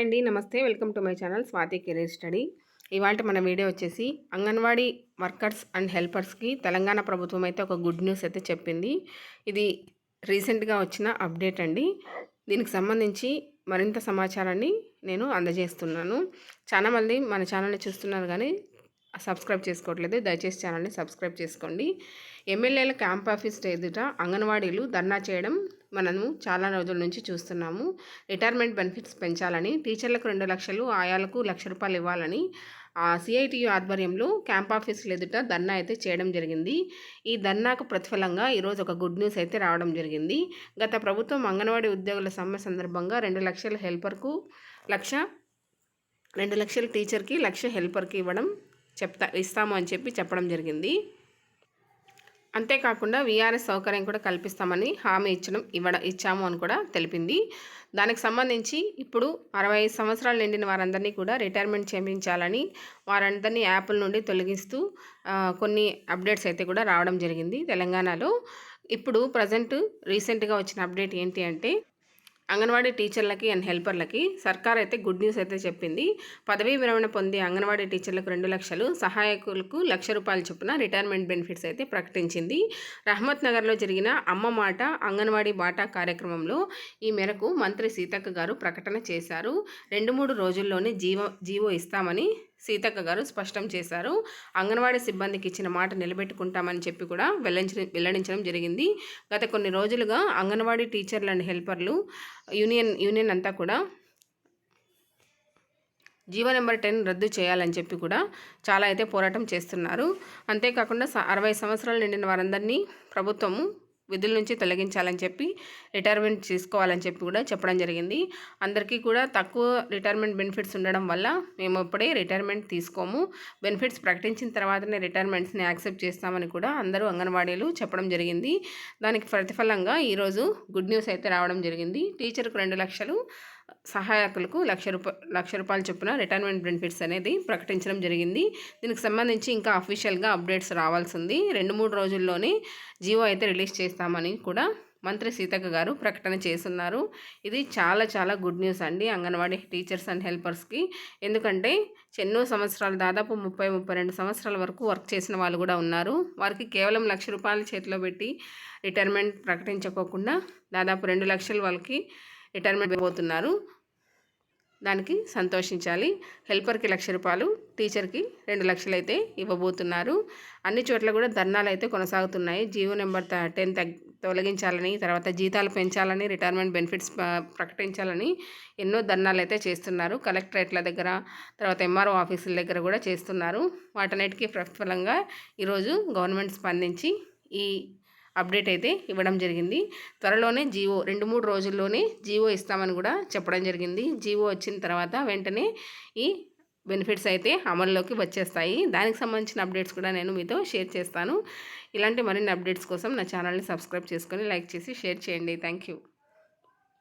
అండి నమస్తే. Welcome to my channel Swathi career study. ఇవాళ మన వీడియో వచ్చేసి అంగన్వాడీ వర్కర్స్ అండ్ హెల్పర్స్కి తెలంగాణ ప్రభుత్వం అయితే ఒక గుడ్ న్యూస్ అయితే చెప్పింది. ఇది రీసెంట్గా వచ్చిన అప్డేట్ అండి. దీనికి సంబంధించి మరింత సమాచారాన్ని నేను అందజేస్తున్నాను. చాలామంది మన ఛానల్ని చూస్తున్నారు కానీ సబ్స్క్రైబ్ చేసుకోవట్లేదు. దయచేసి ఛానల్ని సబ్స్క్రైబ్ చేసుకోండి. ఎమ్మెల్యేల క్యాంప్ ఆఫీస్ ఎదుట అంగన్వాడీలు ధర్నా చేయడం మనము చాలా రోజుల నుంచి చూస్తున్నాము. రిటైర్మెంట్ బెనిఫిట్స్ పెంచాలని టీచర్లకు రెండు లక్షలు ఆయాలకు లక్ష రూపాయలు ఇవ్వాలని సిఐటియు ఆధ్వర్యంలో క్యాంప్ ఆఫీసులు ఎదుట ధర్నా అయితే చేయడం జరిగింది. ఈ ధర్నాకు ప్రతిఫలంగా ఈరోజు ఒక గుడ్ న్యూస్ అయితే రావడం జరిగింది. గత ప్రభుత్వం అంగన్వాడీ ఉద్యోగుల సమ్మె సందర్భంగా రెండు లక్షల హెల్పర్కు లక్ష రెండు లక్షల టీచర్కి లక్ష హెల్పర్కి ఇవ్వడం చెప్తా ఇస్తాము అని చెప్పి చెప్పడం జరిగింది. అంతేకాకుండా వీఆర్ఎస్ సౌకర్యం కూడా కల్పిస్తామని హామీ ఇచ్చడం ఇవ్వడం ఇచ్చాము అని కూడా తెలిపింది. దానికి సంబంధించి ఇప్పుడు అరవై సంవత్సరాలు నిండిన వారందరినీ కూడా రిటైర్మెంట్ చేయించాలని వారందరినీ యాప్ల నుండి తొలగిస్తూ కొన్ని అప్డేట్స్ అయితే కూడా రావడం జరిగింది తెలంగాణలో. ఇప్పుడు ప్రజెంట్ రీసెంట్గా వచ్చిన అప్డేట్ ఏంటి అంటే అంగన్వాడీ టీచర్లకి అండ్ హెల్పర్లకి సర్కార్ అయితే గుడ్ న్యూస్ అయితే చెప్పింది. పదవీ విరమణ పొందే అంగన్వాడీ టీచర్లకు రెండు లక్షలు సహాయకులకు లక్ష రూపాయల చొప్పున రిటైర్మెంట్ బెనిఫిట్స్ అయితే ప్రకటించింది. రహమత్ నగర్లో జరిగిన అమ్మ మాట అంగన్వాడీ బాటా కార్యక్రమంలో ఈ మేరకు మంత్రి సీతక్క గారు ప్రకటన చేశారు. రెండు మూడు రోజుల్లోనే జీవో జీవో ఇస్తామని సీతక్క గారు స్పష్టం చేశారు. అంగన్వాడీ సిబ్బందికి ఇచ్చిన మాట నిలబెట్టుకుంటామని చెప్పి కూడా వెల్లించ వెల్లడించడం జరిగింది. గత కొన్ని రోజులుగా అంగన్వాడీ టీచర్లు అండ్ హెల్పర్లు యూనియన్ యూనియన్ అంతా కూడా జీవో నెంబర్ టెన్ రద్దు చేయాలని చెప్పి కూడా చాలా అయితే పోరాటం చేస్తున్నారు. అంతేకాకుండా అరవై సంవత్సరాలు నిండిన వారందరినీ ప్రభుత్వము విధుల నుంచి తొలగించాలని చెప్పి రిటైర్మెంట్ తీసుకోవాలని చెప్పి కూడా చెప్పడం జరిగింది. అందరికీ కూడా తక్కువ రిటైర్మెంట్ బెనిఫిట్స్ ఉండడం వల్ల మేము ఇప్పుడే రిటైర్మెంట్ తీసుకోము. బెనిఫిట్స్ ప్రకటించిన తర్వాతనే రిటైర్మెంట్స్ని యాక్సెప్ట్ చేస్తామని కూడా అందరూ అంగన్వాడీలు చెప్పడం జరిగింది. దానికి ప్రతిఫలంగా ఈరోజు గుడ్ న్యూస్ అయితే రావడం జరిగింది. టీచర్కు రెండు లక్షలు సహాయకులకు లక్ష రూపా లక్ష రూపాయల చొప్పున రిటైర్మెంట్ బెనిఫిట్స్ అనేది ప్రకటించడం జరిగింది. దీనికి సంబంధించి ఇంకా అఫీషియల్గా అప్డేట్స్ రావాల్సి ఉంది రెండు మూడు రోజుల్లోనే జియో అయితే రిలీజ్ చేస్తామని కూడా మంత్రి సీతక్క గారు ప్రకటన చేస్తున్నారు. ఇది చాలా చాలా గుడ్ న్యూస్ అండి అంగన్వాడీ టీచర్స్ అండ్ హెల్పర్స్కి. ఎందుకంటే ఎన్నో సంవత్సరాలు దాదాపు ముప్పై ముప్పై రెండు సంవత్సరాల వరకు వర్క్ చేసిన వాళ్ళు కూడా ఉన్నారు. వారికి కేవలం లక్ష రూపాయలు చేతిలో పెట్టి రిటైర్మెంట్ ప్రకటించకోకుండా దాదాపు రెండు లక్షలు వాళ్ళకి రిటైర్మెంట్ పోతున్నారు దానికి సంతోషించాలి. హెల్పర్కి లక్ష రూపాయలు టీచర్కి రెండు లక్షలు అయితే ఇవ్వబోతున్నారు. అన్ని చోట్ల కూడా ధర్నాలు అయితే కొనసాగుతున్నాయి. జీవో నెంబర్ టెన్ తగ్ తొలగించాలని తర్వాత జీతాలు పెంచాలని రిటైర్మెంట్ బెనిఫిట్స్ ప్రకటించాలని ఎన్నో ధర్నాలు అయితే చేస్తున్నారు. కలెక్టరేట్ల దగ్గర తర్వాత ఎంఆర్ఓ ఆఫీసుల దగ్గర కూడా చేస్తున్నారు. వాటన్నిటికీ ప్రతిఫలంగా ఈరోజు గవర్నమెంట్ స్పందించి ఈ అప్డేట్ అయితే ఇవ్వడం జరిగింది. త్వరలోనే జీవో రెండు మూడు రోజుల్లోనే జీవో ఇస్తామని కూడా చెప్పడం జరిగింది. జీవో వచ్చిన తర్వాత వెంటనే ఈ బెనిఫిట్స్ అయితే అమల్లోకి వచ్చేస్తాయి. దానికి సంబంధించిన అప్డేట్స్ కూడా నేను మీతో షేర్ చేస్తాను. ఇలాంటి మరిన్ని అప్డేట్స్ కోసం నా ఛానల్ని సబ్స్క్రైబ్ చేసుకొని లైక్ చేసి షేర్ చేయండి. Thank you.